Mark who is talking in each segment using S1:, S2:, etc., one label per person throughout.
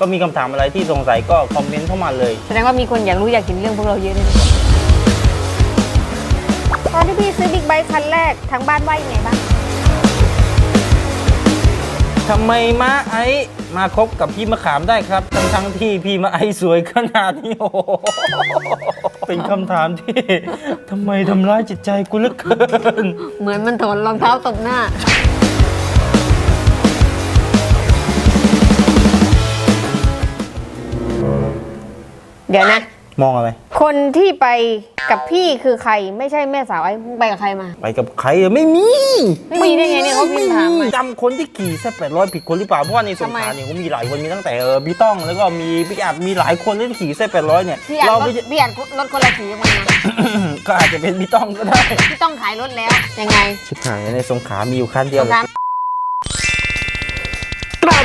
S1: ก็มีคำถามอะไรที่สงสัยก็คอมเมนต์เข้ามาเลย
S2: แสดงว่ามีคนอยากรู้อยากเห็นเรื่องพวกเราเยอะเลย
S3: ตอนที่พี่ซื้อบิ๊กไบค์คันแรกทางบ้านว่ายังไงบ้าง
S1: ทำไมม้าไอซ์มาคบกับพี่มะขามได้ครับ ทั้งทั้งๆที่พี่มะไอซ์สวยขนาดนี้โอ้โหเป็นคำถามที่ ทำไมทำร้ายจิตใจกูเหลือเกิน
S2: เหมือนมันถอดรองเท้าตบหน้า เดี๋ยวนะ
S1: มองอะไร
S3: คนที่ไปกับพี่คือใครไม่ใช่แม่สาวไอ้มึงไปกับใครมา
S1: ไปกับใครอะไม่มี
S3: ไม่มีได้ไงเนี่ยเขาพิมพ์ถามมา
S1: จำคนที่ขี่แซ่แปดร้อยผิดคนหรือเปล่าเพราะว่าในสงขลา
S3: ทำไม
S1: เนี่ยก็มีหลายคนมีตั้งแต่เออพี่ต้องแล้วก็มีพี่อัดมีหลายคนที่ขี่แซ่แปดร้อยเนี่ย
S3: พี่อัด
S1: เรา
S3: ร
S1: ไม่
S3: ถ
S1: ใช่
S3: พี่อัดรถคนละสีมานะ
S1: ก็อาจจะเป็นพี่ต้องก็ได้
S3: พี่ต้องขายรถแล้วยังไง
S1: ชิบหายในสงขลามีอยู่คันเดียว
S3: สงคราม
S1: กรา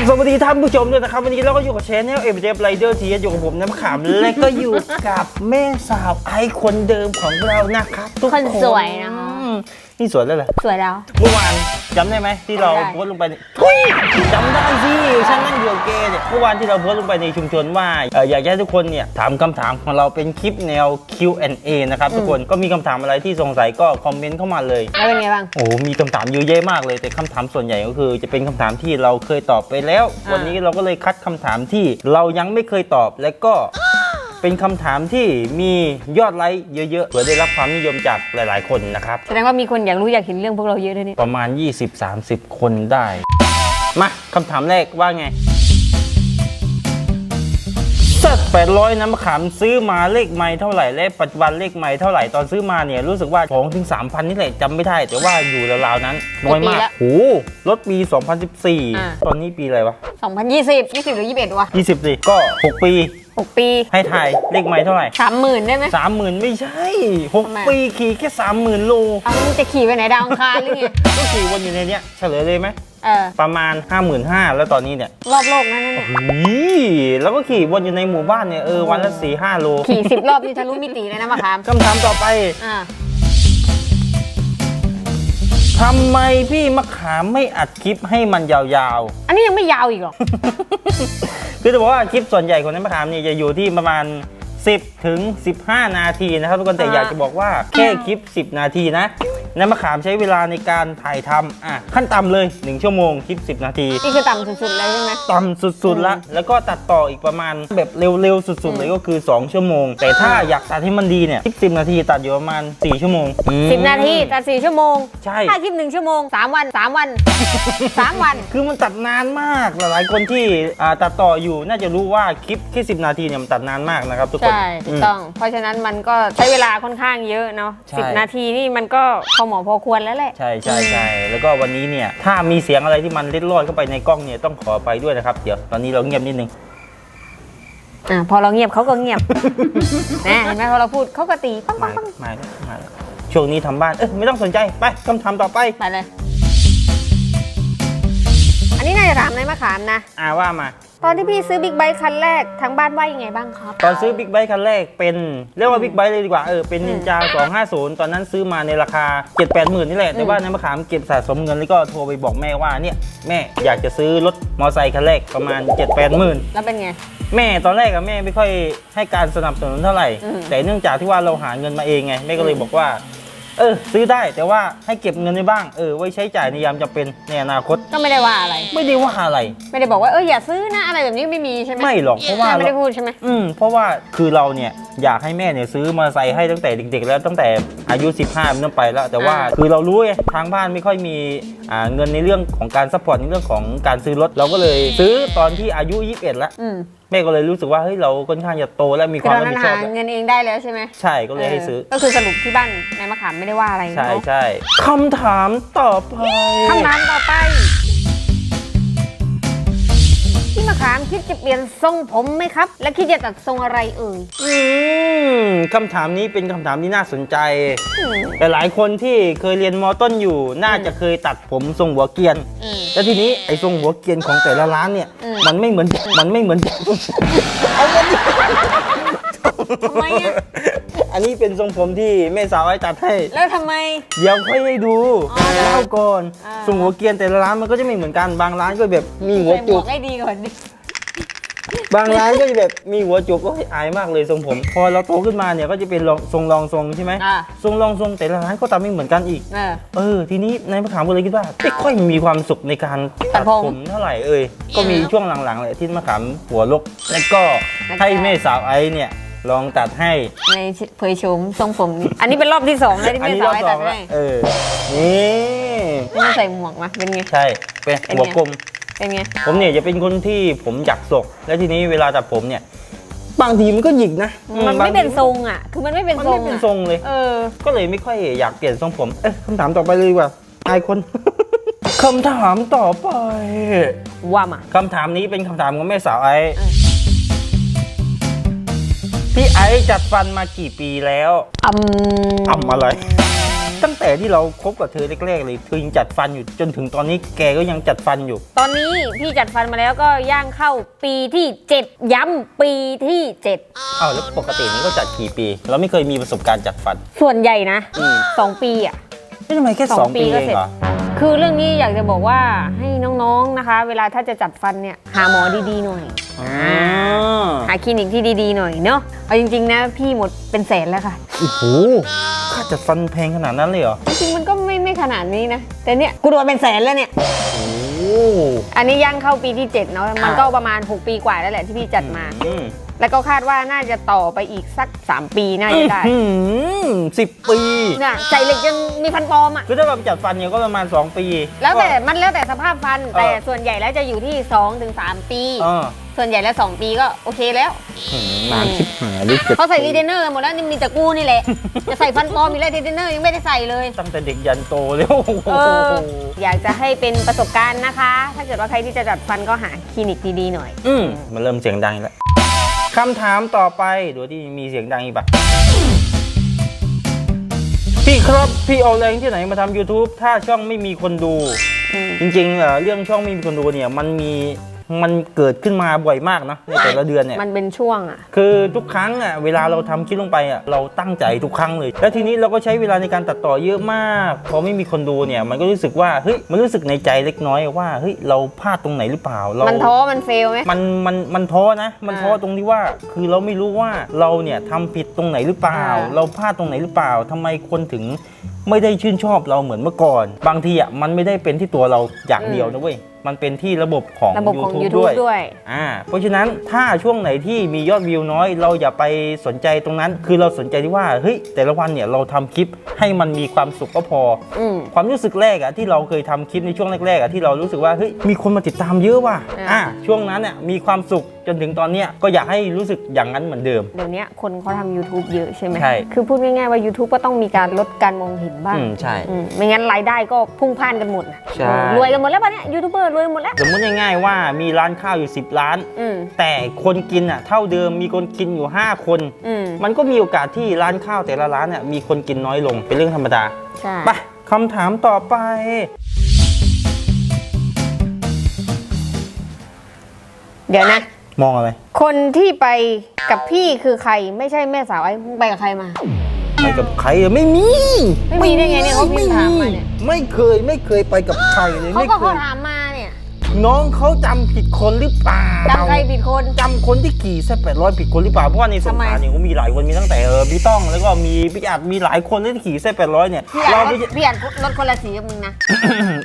S1: บสวัสดีท่านผู้ชมด้วยนะครับ วันนี้เราก็อยู่กับแชแนลเอ็มเจฟไรเดอร์ทีอยู่กับผมน้ำขามและก็อยู่กับแม่สาวไอคนเดิมของเรานะครับทุก
S3: คน
S1: คน
S3: สวยนะคะ
S1: นี่สวยแล้วเหรอ
S3: สวยแล้ว
S1: เมื่อวานจำได้ไหมที่เรา
S3: จำได้
S1: โพสต์ลงไปในทุยจำได้สิฉันนั่งอยู่กับเกย์เนี่ยเมื่อวานที่เราโพสต์ลงไปในชุมชนว่าเอ่ออยากจะให้ทุกคนเนี่ยถามคำถามของเราเป็นคลิปแนว Q&A นะครับทุกคนก็มีคำถามอะไรที่สงสัยก็คอมเมนต์เข้ามาเลย
S3: แล้วเป็นไงบ้าง
S1: โอ้โหมีคำถามเยอะแยะมากเลย แต่คำถามส่วนใหญ่ก็คือ จะเป็นคำถามที่เราเคยตอบไปแล้ว
S3: อ่า
S1: วันนี้เราก็เลยคัดคำถามที่เรายังไม่เคยตอบ และก็ เป็นคำถามที่มียอดไลค์เยอะๆเพื่อได้รับความนิยมจากหลายๆ คนนะครับ
S2: แสดงว่ามีคนอยากรู้อยากเห็นเรื่องพวกเราเยอะเลยเนี่ย
S1: ประมาณ 20-30 คนได้ มาคำถามแรกว่าไงสัตว์800 น้ำมะขามซื้อมาเลขไม่เท่าไหร่และปัจจุบันเลขไม่เท่าไหร่ตอนซื้อมาเนี่ยรู้สึกว่า2ถึง3,000 นี่แหละจำไม่ได้ แต่ว่าอยู่ราวๆนั้นน้อยมาก
S2: กี่ปีละ
S1: โอ้โหรถปี
S2: อ่า
S1: 2014 ตอนนี้ปีอะไรวะ
S2: 2020 20หรือ21วะ
S1: 20สิก็ 6 ปี
S2: 6 ปี
S1: ให้ถ่ายเลขไม่เท่าไหร่
S2: 30,000ได้ไหม
S1: 30,000ไม่ใช่
S2: ทำไม
S1: 6 ปีขี่แค่30,000โล
S2: เอามึงจะขี่ไปไหนดาวอังคารหรือไง
S1: ก็ขี่วนอยู่ในเนี้ยเฉลยเลยไหม
S2: เออ
S1: ประมาณ 55,000แล้วตอนนี้เนี่ย
S2: รอบโลกนั่นน่ะเนี่ย
S1: นี่แล้วก็ขี่วนอยู่ในหมู่บ้านเนี่ยเออวันละสี่ห้าโล
S2: ขี่สิบรอบนี่ทะลุมิติเลยนะมะขาม
S1: คำถามต่อไป
S2: อ่า
S1: ทำไมพี่มะขามไม่อัดคลิปให้มันยาว
S2: อันนี้ยังไม่ยาวอีกหรอ
S1: ๆ คือจะบอกว่าคลิปส่วนใหญ่ของน้ำมะขามเนี่ยจะอยู่ที่ประมาณ 10 ถึง 15 นาทีนะครับทุกคนแต่
S2: อ่า
S1: อยากจะบอกว่าแค่คลิป 10 นาทีนะน้ำมะขามใช้เวลาในการถ่ายทำอะขั้นต่ำเลย 1 ชั่วโมงคลิป 10 นาที
S2: นี่คือต่ำสุดๆเลยใช่ไหม
S1: ต่ำสุดๆละแล้วก็ตัดต่ออีกประมาณแบบเร็วๆสุดๆเลยก็คือ 2 ชั่วโมง แต่ถ้าอยากตัดให้มันดีเนี่ยคลิป 10 นาทีตัดอยู่ประมาณ 4 ชั่วโมง
S2: สิบนาทีตัดสี่ชั่วโมง
S1: ใช่
S2: ถ้าคลิปหนึ่งชั่วโมงสามวันสามวันสามวัน
S1: คือมันตัดนานมากหลายๆคนที่อ่าตัดต่ออยู่น่าจะรู้ว่าคลิปแค่10 นาทีเนี่ยมันตัดนานมากนะครับทุกคน
S2: ใช่ถู
S1: อื
S2: ก
S1: ม
S2: ต้อง เพราะฉะนั้นมันก็ใช้เวลาค่อนข้างเยอะเนาะ
S1: ใช่
S2: สิบนาทีนี่มันก็พอเหมาะพอควรแล้วแหละ
S1: ใช่ใช่ใช่แล้วก็วันนี้เนี่ย ถ้ามีเสียงอะไรที่มันเล็ดลอดเข้าไปในกล้องเนี่ยต้องขอไปด้วยนะครับ เดี๋ยวตอนนี้เราเงียบนิดนึง
S2: อ่าพอเราเงียบเขาก็เงียบ นะเห็นไหมพอเราพูดเขาก็ตีปังปั
S1: มาง
S2: ปัง
S1: มามาช่วงนี้ทำบ้าน เอ้ยไม่ต้องสนใจ ไปคำถามต่อไป
S2: ไปเลย อันนี้น่าจะถามในมะขามนะ
S1: อ่าว่ามา
S3: ตอนที่พี่ซื้อบิ๊กไบค์คันแรกทางบ้านว่ายังไงบ้างครับ
S1: ตอนซื้อบิ๊กไบค์คันแรกเป็นเรียกว่าบิ๊กไบค์เลยดีกว่าเออเป็นนินจา250 ตอนนั้นซื้อมาในราคา7 8 0 0 0 0นี่แหละ แต่ว่าน้ำมะขามเก็บสะสมเงินแล้วก็โทรไปบอกแม่ว่าเนี่ยแม่อยากจะซื้อรถมอไซค์คันแรกประมาณ7 8 0 0 0 0
S2: แล้วเป็นไง
S1: แม่ตอนแรกอะแม่ไม่ค่อยให้การสนับสนุนเท่าไหร่
S2: อืม
S1: แต่เนื่องจากที่ว่าเราหาเงินมาเองไงแม่ก็เลยบอกว่า เออซื้อได้แต่ว่าให้เก็บเงินไว้บ้างเออไว้ใช้จ่ายในยามจำเป็นในอนาคต
S2: ก็ไม่ได้ว่าอะไร
S1: ไม่ได้ว่าอะไร
S2: ไม่ได้บอกว่าเอออย่าซื้อนะอะไรแบบนี้ไม่มีใช่ไหม
S1: ไม่หรอกเพราะว่า
S2: ไม่ได้พูดใช่ไหม
S1: อืมเพราะว่าคือเราเนี่ยอยากให้แม่เนี่ยซื้อมอเตอร์ไซค์ให้ตั้งแต่เด็กๆ แล้วตั้งแต่อายุ 15เป็นต้นไปแล้ว แต่ว่าคือเรารู้ไงทางบ้านไม่ค่อยมีอ่า เงินในเรื่องของการซัพพอร์ตในเรื่องของการซื้อรถเราก็เลยซื้อตอนที่อายุ 21 แล้ว
S2: อืม
S1: แม่ก็เลยรู้สึกว่าเฮ้ยเราค่อนข้างจะโตและมีค
S2: คือ
S1: วาม
S2: ตอน
S1: รับ
S2: นั้
S1: ผิ
S2: น
S1: ดชอ
S2: หา
S1: บแล้ว
S2: เงินเองได้แล้วใช่ไหม
S1: ใช่ก็เลยให้ซื้อ
S2: ก็คือสรุปที่บ้านในมะขามไม่ได้ว่าอะไร
S1: ใช่
S2: เนอะ
S1: ใช่คำถามต่อไป
S2: คำถามต่อไป พี่มะขามคิดจะเปลี่ยนทรงผมไหมครับ และคิดจะตัดทรงอะไรเอ่ย
S1: อืมคำถามนี้เป็นคำถามที่น่าสนใจ แต่หลายคนที่เคยเรียนมอต้นอยู่ น่าจะเคยตัดผมทรงหัวเกรียน
S2: อืม
S1: แล้วทีนี้ไอ้ทรงหัวเกรียนของแต่ละร้านเนี่ย
S2: อืม
S1: มันไม่เหมือน มันไม่เหมือน
S2: ทำไมอะ
S1: อันนี้เป็นทรงผมที่แม่สาวไอ้ตัดให้
S2: แล้วทำไม
S1: เดี๋ยวค่อยให้ดู
S2: อ๋อเหรอ
S1: เล่าก่อน
S2: อ่า
S1: ทรงหัวเกรียนแต่ละร้านมันก็จะไม่เหมือนกัน บางร้านก็แบบมีหัว
S2: ใส่หม
S1: จุ
S2: ว
S1: ก
S2: ก ให้ดีก่อนดิ
S1: บางร้านก็จะแบบมีหัวจุกก็อายมากเลยทรงผม พอเราโตขึ้นมาเนี่ยก็จะเป็นรองทรงรองทรงใช่ไหม
S3: อ่า
S1: ทรงรองทรงแต่ละร้านก็ทำไม่เหมือนกันอีก
S3: เออ
S1: เออ ทีนี้นายมะขามก็เลยคิดว่าไม่ค่อยมีความสุขในการ
S3: ตัดผม
S1: เท่าไหร่เอ่ยก็มีช่วงหลังๆเลยที่มะขามหัวลก แล้วก็
S3: แล้วก็
S1: ให้แม่สาวไอ้เนี่ย ลองตัดให้
S3: ในเผยโฉมทรงผม อันนี้เป็นรอบที่สองแล้วที่
S1: อัน
S3: แม่
S1: นี้
S3: สารว
S1: อบ
S3: ให้
S1: ส
S3: ตั
S1: อ
S3: ด
S1: งละ
S3: ให้
S1: เออนี่
S3: ไม่ต้องใส่หมวกมาเป็นไง
S1: ใช่ เป็น
S3: เป็นไง
S1: หัวกลม
S3: เป็นไง
S1: ผมเนี่ยจะเป็นคนที่ผมอยากศก และทีนี้เวลาตัดผมเนี่ยบางทีมันก็หยิกนะ
S3: มันไม่เป็นทรงอะ คือมันไม่เป็น
S1: มัน
S3: ทร
S1: ไม่
S3: ง
S1: เป็น
S3: อะ
S1: ทรงเลย
S3: เออ
S1: ก็เลยไม่ค่อยอยากเปลี่ยนทรงผม เอ๊ะคำถามต่อไปเลยดีกว่าอายคนคำถามต่อไป
S3: ว่ามา
S1: คำถามนี้เป็นคำถามของแม่สาวไอ้
S3: เออ
S1: พี่ไอ้จัดฟันมากี่ปีแล้ว
S3: อืม
S1: อ่ำอะไร ตั้งแต่ที่เราคบกับเธอแรกๆเลยเธอยังจัดฟันอยู่จนถึงตอนนี้แกก็ยังจัดฟันอยู่
S3: ตอนนี้พี่จัดฟันมาแล้วก็ย่างเข้าปีที่ 7 ย้ำปีที่
S1: อ้าวแล้วปกตินี่ก็จัดกี่ปี เราไม่เคยมีประสบการณ์จัดฟัน
S3: 7ส่วนใหญ่นะ
S1: อืม
S3: 2ปีอะ
S1: นี่ทำไมแค่
S3: สอง
S1: สอง
S3: ปี
S1: ปี
S3: ก็
S1: เอง
S3: เสร็จ
S1: เหรอ
S3: คือเรื่องนี้อยากจะบอกว่าให้น้องๆนะคะ เวลาถ้าจะจัดฟันเนี่ยหาหมอดีๆหน่อย
S1: อ๋อ
S3: หาคลินิกที่ดีๆหน่อยเนาะเอาจริงๆนะพี่หมดเป็นแสนแล้วค่ะ
S1: โอ้โหค่าจัดฟันแพงขนาดนั้นเลยเหรอ
S3: จริงๆมันก็ไม่ไม่ขนาดนี้นะ แต่เนี่ยกูโดนเป็นแสนแล้วเนี่ย
S1: โอ้
S3: อันนี้ย่างเข้าปีที่ 7 เนาะมันก็ประมาณ 6 ปีกว่าแล้วแหละที่พี่จัดมา
S1: อืม
S3: แล้วก็คาดว่าน่าจะต่อไปอีกสัก 3 ปีน่าจะได้
S1: สิบปี
S3: เนี่ยใจเหล็กยังมีฟันปลอมอะ
S1: คือถ้าเราจัดฟันเนี่ยก็ประมาณ 2 ปี
S3: แล้วแต่มันแล้วแต่สภาพฟัน
S1: เออ
S3: แต่ส่วนใหญ่แล้วจะอยู่ที่2ถึง3ปี
S1: เออ
S3: ส่วนใหญ่แล้ว 2 ปีก็โอเคแล้ว
S1: หืมนานชิบหายเลยจ็ด
S3: เขาใส่
S1: ปี
S3: รีเทนเนอร์กันหมดแล้วนี่มีแต่กูนี่แหละ จะใส่ฟันปลอมอีกแล้วรีเทนเนอร์ยังไม่ได้ใส่เลย
S1: ตั้งแต่เด็กยันโตเลยโอ้โห
S3: เอออยากจะให้เป็นประสบการณ์นะคะ ถ้าเกิดว่าใครที่จะจัดฟันก็หาคลินิกดีๆหน่อย
S1: อืมมันเริ่มเสียงดังอีกแล้ว คำถามต่อไปดูที่มีเสียงดังอีกปะพี่ครับพี่เอาแรงที่ไหนมาทำ YouTube ถ้าช่องไม่มีคนดู จริงๆเอ่อเรื่องช่องไม่มีคนดูเนี่ย มันมี มันเกิดขึ้นมาบ่อยมากนะในแต่ละเดือนเนี่ย
S3: มันเป็นช่วงอะ
S1: คือทุกครั้งอะเวลาเราทำคลิปลงไปอะเราตั้งใจทุกครั้งเลย แล้วทีนี้เราก็ใช้เวลาในการตัดต่อเยอะมากพอไม่มีคนดูเนี่ยมันก็รู้สึกว่าเฮ้ยมันรู้สึกในใจเล็กน้อยว่าเฮ้ยเราพลาดตรงไหนหรือเปล่าเรา
S3: มันท้อมันเฟลไหม
S1: มันมันมันท้อนะมัน
S3: อ่า
S1: ท้อตรงที่ว่าคือเราไม่รู้ว่าเราเนี่ยทำผิดตรงไหนหรือเปล่า
S3: อ่า
S1: เราพลาดตรงไหนหรือเปล่าทำไมคนถึง ไม่ได้ชื่นชอบเราเหมือนเมื่อก่อน บางทีอะมันไม่ได้เป็นที่ตัวเราอย่างเดียวนะเว้ยมันเป็นที่ระบบของ
S3: ระบบของ
S1: YouTube
S3: YouTube ด้วย
S1: อ่าเพราะฉะนั้นถ้าช่วงไหนที่มียอดวิวน้อย เราอย่าไปสนใจตรงนั้น คือเราสนใจที่ว่าเฮ้ยแต่ละวันเนี่ยเราทำคลิปให้มันมีความสุขก็พอ
S3: อืม
S1: ความรู้สึกแรกอะที่เราเคยทำคลิปในช่วงแรกๆอะที่เรารู้สึกว่าเฮ้ยมีคนมาติดตามเยอะว่ะ
S3: อ่า
S1: อ่าช่วงนั้นเนี่ยมีความสุข จนถึงตอนเนี้ยก็อยากให้รู้สึกอย่างนั้นเหมือนเดิม
S3: เดี๋ยวนี้คนเขาทำ YouTube เยอะใช่ไหม
S1: ใช่
S3: คือพูดง่ายๆว่า YouTube ก็ต้องมีการลดการมองเห็นบ้าง
S1: อืมใช่
S3: อืมไม่งั้นรายได้ก็พุ่งพล่านกันหมดนะ
S1: ใช่
S3: รวยกันหมดแล้วปะเนี่ยยูทูบเบอร์รวยหมดแล้ว
S1: สมมติง่ายๆว่ามีร้านข้าวอยู่ 10 ร้าน
S3: อืม
S1: แต่คนกินอะเท่าเดิมมีคนกินอยู่ 5 คน
S3: อืม
S1: มันก็มีโอกาสที่ร้านข้าวแต่ละร้านเนี่ยมีคนกินน้อยลงเป็นเรื่องธรรมดา
S3: ใช่
S1: ไปคำถามต่อไป
S4: เดี๋ยวนะ
S1: มองอะไร
S4: คนที่ไปกับพี่คือใครไม่ใช่แม่สาวไอ้มึงไปกับใครมา
S1: ไปกับใครอะไม่มี
S4: ไม่มีได้ไงเนี่ยเขาพิมพ์ถามมาเนี่ย
S1: ไม่เคยไม่เคยไปกับใครเลย
S4: เขา
S1: ไม่
S4: ก็
S1: เค
S4: เขา
S1: ย
S4: ถามมาเนี่ย
S1: น้องเขาจำผิดคนหรือเปล่า
S4: จำใครผิดคน
S1: จำคนที่ขี่แซ่แปดร้อยผิดคนหรือเปล่าเพราะว่าในสงขลา
S4: ทำไม
S1: เนี่ยก็มีหลายคนมีตั้งแต่เออพี่ต้องแล้วก็มีพี่อัดมีหลายคนที่ขี่แซ่แปดร้อยเนี่ย
S4: พี่อ่า
S1: เรา
S4: น
S1: ไม่
S4: รถพี่อ่านรถคนละสีกับมึงนะ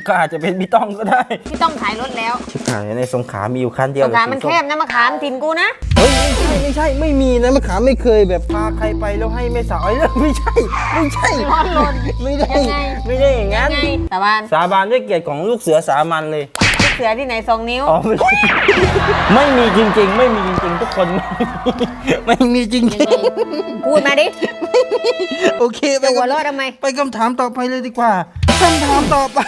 S1: ก็อาจจะเป็นพี่ต้องก็ได้
S4: พี่ต้องขายรถแล้ว
S1: ชิบหายในสงขลามีอยู่คันเดียว
S4: สงกรารมัน
S1: สี
S4: แค
S1: ส้
S4: บนะมะขามทินกูนะ
S1: เฮ้ยไม่ใช่ไม่ใช่ไม่มีนะมะขามไม่เคยแบบพาใครไปแล้วให้แม่สาวไอ้เรื่องไม่ใช่ไม่ใช่
S4: ร้อนรน
S1: ไม่ได้
S4: ยังไง
S1: ไม่ได้อย่างนั้น
S4: ไงแต่ว่า
S1: สาบานด้วยเกียรติของลูกเสือสามัญเลย
S4: ลูก เสือที่ไหนสองนิ้ว
S1: อ๋อไม่ใช่ไม่มีจริง ๆ ไม่มีจริง ๆ ทุกคน ไม่มีจริง
S4: พูดมาดิ
S1: ๆ โอเคไป
S4: จะหัว
S1: กับ
S4: เราะทำไม
S1: ไปคำถามต่อไปเลยดีกว่าคำถามต่อไป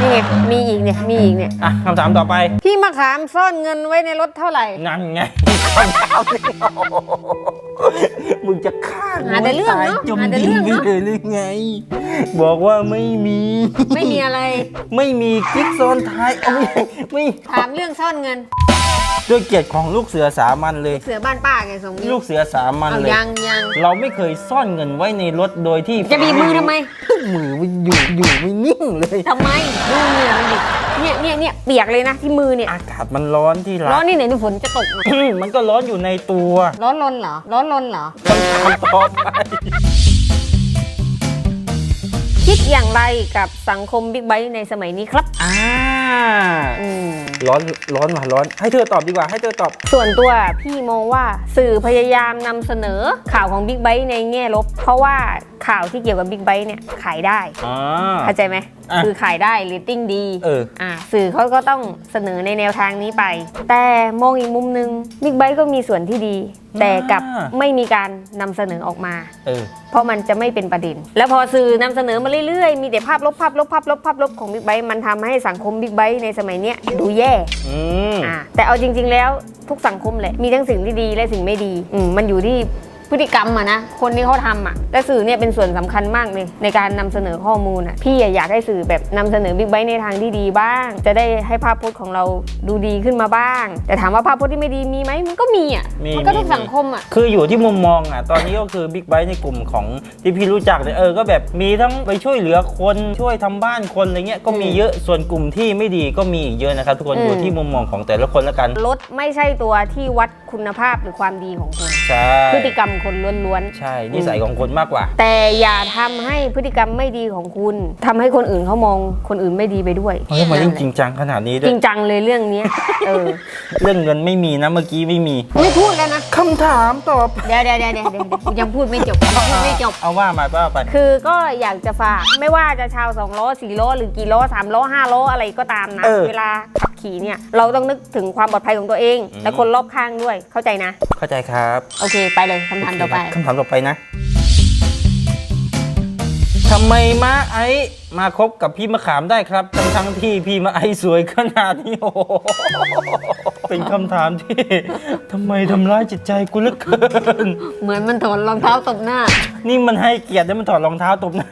S4: นี่ไงมีอีกเนี่ย มีอีกเนี่ย
S1: อะคำถามต่อไป
S4: พี่มะขามซ่อนเงินไว้ในรถเท่าไหร่
S1: นั่นไงคำถามมึงจะฆ่า
S4: หาแต่เรื่องเนอะ
S1: จม
S4: หาแต่
S1: ดิ
S4: เรื่อง
S1: นไป
S4: เนอะ
S1: เลยหรือไง บอกว่าไม่มี
S4: ไม่มีอะไร
S1: ไม่มีกิ๊กซ้อนท้ายเอาไม่ไม่
S4: ถามเรื่องซ่อนเงิน
S1: ด้วยเกียรติของลูกเสือสามัญเลย
S3: เสือบ้านป้าไงสม
S1: ลูกเสือสามัญ
S3: เอา
S1: เลย
S3: ยังยัง
S1: เราไม่เคยซ่อนเงินไว้ในรถโดยที่
S3: จะบีบมือทำไม
S1: มือมันอยู่อยู่ไม่นิ่งเลย
S3: ทำไมดูเหงื่อมันดิเนี่ยเนี่ยเนี่ยเปียกเลยนะที่มือเนี่ย
S1: อากาศมันร้อนที่รั
S3: ร้อกนนี่ไหนนี่ฝนจะตกนะ
S1: มันก็ร้อนอยู่ในตัว
S3: ร้อนรนเหรอร้อนรนเหรอ
S1: คำถามต่อไป
S3: คิดอย่างไรกับสังคมบิ๊กไบค์ในสมัยนี้ครับ
S1: อ่า
S3: อืม
S1: ร้อนร้อนว่ะร้อน ให้เธอตอบดีกว่าให้เธอตอบ
S3: ส่วนตัวพี่มองว่าสื่อพยายามนำเสนอข่าวของบิ๊กไบค์ในแง่ลบ เพราะว่าข่าวที่เกี่ยวกับบิ๊กไบค์เนี่ยขายได้
S1: อ่า
S3: เข้าใจไหม
S1: อะ
S3: คือขายได้เรตติ้งดี
S1: เออ
S3: อ่าสื่อเขาก็ต้องเสนอในแนวทางนี้ไป แต่มองอีกมุมนึงบิ๊กไบค์ก็มีส่วนที่ดี แต่กลับ
S1: อ่า
S3: ไม่มีการนำเสนอออกมา
S1: เออ
S3: เพราะมันจะไม่เป็นประเด็น แล้วพอสื่อนำเสนอมาเรื่อยๆ มีแต่ภาพลบภาพลบภาพลบภาพลบของบิ๊กไบค์มันทำให้สังคมบิ๊กไบค์ในสมัยเนี้ยดูแย่
S1: อืม
S3: อ่าแต่เอาจริง ๆ แล้วทุกสังคมแหละ มีทั้งสิ่งที่ดีและสิ่งไม่ดีอืมมันอยู่ที่ พฤติกรรมอะนะ คนที่เขาทำอะแต่สื่อเนี่ยเป็นส่วนสำคัญมากเลยในการนำเสนอข้อมูลอะพี่อะอยากให้สื่อแบบนำเสนอบิ๊กไบค์ในทางที่ดีบ้าง จะได้ให้ภาพพจน์ของเราดูดีขึ้นมาบ้าง แต่ถามว่าภาพพจน์ที่ไม่ดีมีไหมมันก็มีอะ
S1: มี
S3: มันก็ทุก
S1: มี
S3: สังคมอะ
S1: คืออยู่ที่มุมมองอะ ตอนนี้ก็คือบิ๊กไบ e ในกลุ่มของที่พี่รู้จักเนี่ยเออ ก็แบบมีทั้งไปช่วยเหลือคนช่วยทำบ้านคนอะไรเงี้ยก็มีเยอะส่วนกลุ่มที่ไม่ดีก็มีอีกเยอะนะครับทุกคน
S3: อืม
S1: อยู่ที่มุมมองของแต่ละคนแล้วกัน
S3: รถไม่ใช่ตัวที่วัดคุณภาพหรือความดีของคน
S1: ใช่
S3: พฤติกรรมคนล้วน
S1: ใช่นิสัยของคนมากกว่า
S3: ๆแต่อย่าทำให้พฤติกรรมไม่ดีของคุณทำให้คนอื่นเขามองคนอื่นไม่ดีไปด้วย
S1: เฮ้ยทำไมต้องจริงจังขนาดนี้ด้
S3: จ
S1: วย
S3: ริงจังเลยเรื่องเนี้ยเออ
S1: เรื่องเงินไม่มีนะเมื่อกี้ไม่มี
S3: ไม่พูดแล้วนะ
S1: คำถามตอบ
S3: เดี๋ยวเดี๋ยวเดี๋ยวเดี๋ยวเดี๋ยวกูยังพูดไม่จบยังพูดไม่จบ
S1: เอาว่ามาว่าไป
S3: คือก็อยากจะฝากไม่ว่าจะชาวสองล้อสี่ล้อหรือกี่ล้อสามล้อห้าล้ออะไรก็ตามนะ
S1: เออ
S3: เวลาขับ ขี่เนี่ยเราต้องนึกถึงความปลอดภัยของตัวเอง
S1: อืม
S3: และคนรอบข้างด้วยเข้าใจนะ
S1: เข้าใจครับ
S3: โอเค ไปเลยคำถามต่อไป
S1: คำถามต่อไปนะ ทำไมม้าไอซ์มาคบกับพี่มะขามได้ครับ ทั้งทั้งๆที่พี่มะไอซ์สวยขนาดนี้โอ้โหเป็นคำถามที่ทำไมทำร้ายจิตใจกูเหลือเกิน
S3: เหมือนมันถอดรองเท้าตบหน้า
S1: นี่มันให้เกียรติแล้วมันถอดรองเท้าตบหน้า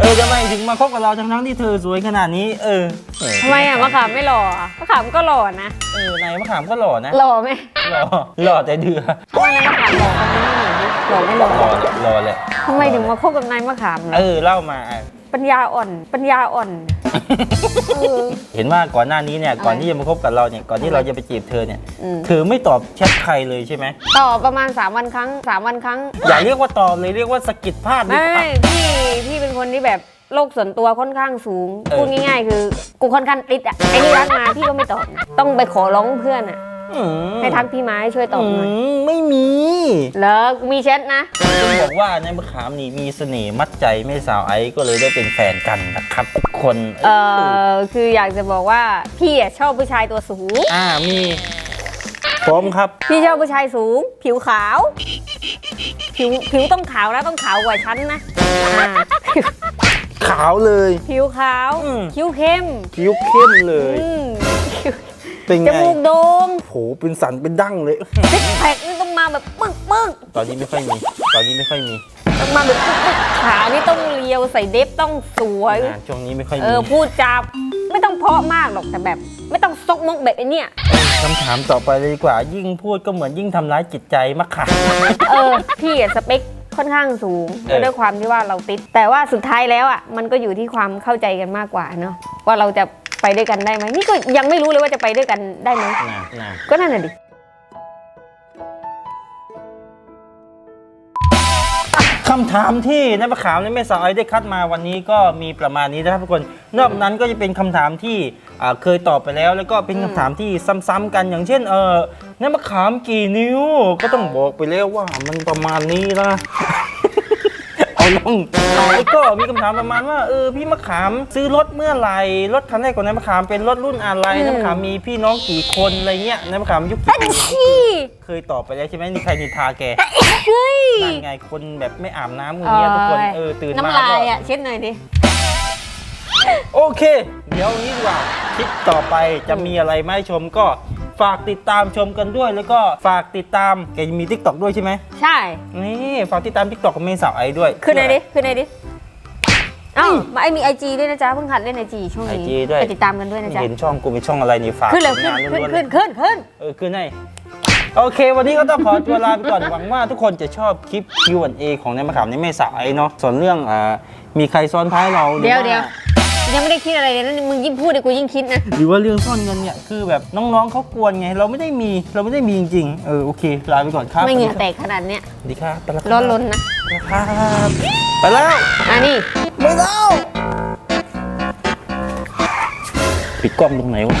S1: เออทำไมถึงมาคบกับเราทั้งทั้งๆที่เธอสวยขนาดนี้ เออแห
S3: ทำไมอะมะขามไม่หล่ออะมะขามก็หล่อนะ
S1: เออนายมะขามก็หล่อนะ
S3: หล่อไหม
S1: หล่อหล่อแต่เดือ
S3: ทำไมนายมะขามหล่อกันไม่หน่อยดิ หล่อไม่หล่อ
S1: หล่อแหละหล่อแหละ
S3: ทำไมถึงมาคบกับนายมะขาม
S1: เอ
S3: ล่ะ
S1: อเล่ามาอะ
S3: ปัญญาอ่อน ปัญญาอ่อนเออ
S1: เห็นว่าก่อนหน้านี้เนี่ยก่อนที่จะมาคบกับเราเนี่ยก่อนที่เราจะไปจีบเธอเนี่ย
S3: อืม
S1: เธอไม่ตอบแชทใครเลยใช่ไหม
S3: ต่อประมาณ 3 วันครั้ง 3 วันครั้ง
S1: อย่าเรียกว่าตอบเลยเรียกว่าสะกิดพลาดดี
S3: ไม่
S1: กว่า
S3: พี่พี่เป็นคนที่แบบโลกส่วนตัวค่อนข้างสูง
S1: เออ
S3: พูดง่ายๆ คือ กูค่อนข้างติดอะไอ้นี่รักมาพี่ก็ไม่ตอบนะต้องไปขอร้องเพื่อนอะ
S1: อืม
S3: ให้ทักพี่ไม้ช่วยตอบหน่อย
S1: อืมไม่มี
S3: แล้วมีแชทนะ
S1: ต้องบอกว่าในมะขามนี่มีเสน่ห์มัดใจแม่สาวไอ้ก็เลยได้เป็นแฟนกันนะครับทุกคน
S3: เออคืออยากจะบอกว่าพี่อะชอบผู้ชายตัวสูง
S1: อ่ามีพร้อมครับ
S3: พี่ชอบผู้ชายสูง ผิวขาว ผิวผิวต้องขาวนะต้องขาวกว่าฉันนะอ่า
S1: ขาวเลย
S3: ผิวขาว
S1: อืม
S3: คิ้วเข้ม
S1: คิ้วเข้มเลย
S3: อืม
S1: เป็น
S3: จ
S1: ไง
S3: มูกโด่ง
S1: โหเป็นสันเป็นดั้งเลย
S3: ซิกแพคนี่ต้องมาแบบปึ๊กปึ๊ก
S1: ตอนนี้ไม่ค่อยมี ตอนนี้ไม่ค่อยมี
S3: ต้องมาแบบปึ๊กปึ๊กขานี่ต้องเรียวใส่เดฟต้องสวย
S1: อ่าช่วงนี้ไม่ค่อย
S3: เอ
S1: มี
S3: อพูดจาไม่ต้องเพราะมากหรอกแต่แบบ ไม่ต้องซกมกแบบไอ้เนี่ย
S1: คำถามต่อไปเลยดีกว่า ยิ่งพูดก็เหมือนยิ่งทำร้ายจิตใจมะขาม
S3: เออพี่อะสเปคค่อนข้างสูง
S1: เออ
S3: ด้วยความที่ว่าเราติด แต่ว่าสุดท้ายแล้วอะมันก็อยู่ที่ความเข้าใจกันมากกว่าเนาะว่าเราจะ ไปด้วยกันได้ไหมนี่ก็ยังไม่รู้เลยว่าจะไปด้วยกันได้ไหม
S1: น่ะน่ะ
S3: ก็นั่นแหละดิ
S1: คำถามที่นักประขามและแม่สาวไอได้คัดมาวันนี้ก็มีประมาณนี้นะครับทุกคน นอกนั้นก็จะเป็นคำถามที่อ่าเคยตอบไปแล้ว แล้วก็เป็นคำถามที่ซ้ำๆกันอย่างเช่น เออนักมะขามกี่นิ้ว ก็ต้องบอกไปแล้วว่ามันประมาณนี้นะ เอาลงแล้วก็มีคำถามประมาณว่าเออพี่มะขามซื้อรถเมื่อไหร่รถคันแรกของนายมะขามเป็นรถรุ่นอะไร
S3: อืม
S1: นายมะขามมีพี่น้องกี่คนอะไรเงี้ยนายมะขามอายุกี่
S3: อัน
S1: ปี
S3: ที่
S1: เคยตอบไปแล้วใช่ไหมนี่ใครนินทาแก
S3: เฮ้ย
S1: นั่นไงคนแบบไม่อาบน้ำอย่างเงี้ยทุกคนเออตื่นมา
S3: น้ำลาย
S1: ก็
S3: อะเช็ดหน่อยดิ
S1: โอเค เดี๋ยวนี้ดีกว่าคลิปต่อไปจะมีอะไรมาให้ชมก็ ฝากติดตามชมกันด้วย แล้วก็ฝากติดตามแกมีทิกตอกด้วยใช่ไหม
S3: ใช่
S1: นี่ฝากติดตามทิกตอกของเมย์สาวไอด้วย
S3: ขึ้นหน่อยดิขึ้นหน่อยดิ
S2: อ้าวมาไอมีไอจีด้วยนะจ๊ะเพิ่งหัดเล่นไอจีช่วงนี้
S1: IG ด้วย
S2: ไปติดตามกันด้วยนะจ๊ะ
S1: เห็นช่องกูมีช่องอะไรนี่ฝาก
S2: ขึ้นเลย
S1: ผ
S2: ขึ้น
S1: งาน
S2: ขึ้น
S1: ล้วนๆ
S2: ขึ้นขึ้นขึ้น
S1: เออขึ้นให้โอเค วันนี้ก็ต้องขอตัวลาไปก่อน หวังว่าทุกคนจะชอบคลิป Q&A ของในมะขามในแม่สายเนาะส่วนเรื่องอ่ามีใครซ้อนท้ายเราหรือ
S3: เดี๋ยว
S1: ว่า
S3: เดี๋ยว ยังไม่ได้คิดอะไรเลยนะมึงยิ่งพูดเลยกูยิ่งคิดนะ
S1: หรือว่าเรื่องซ่อนเงินเนี่ยคือแบบน้องๆเขากวนไง เราไม่ได้มีเราไม่ได้มีจริงๆเออโอเคลาไปก่อนครับ
S3: ไม่เหงื่อแตกขนาดเนี้ย
S1: สวัสดีครับไปแล้วครับ
S3: ร้อนล้นนะ
S1: ครับไปแล้ว
S3: อะนี่
S1: ไม่เล่าปิดกล้องตรงไหนวะ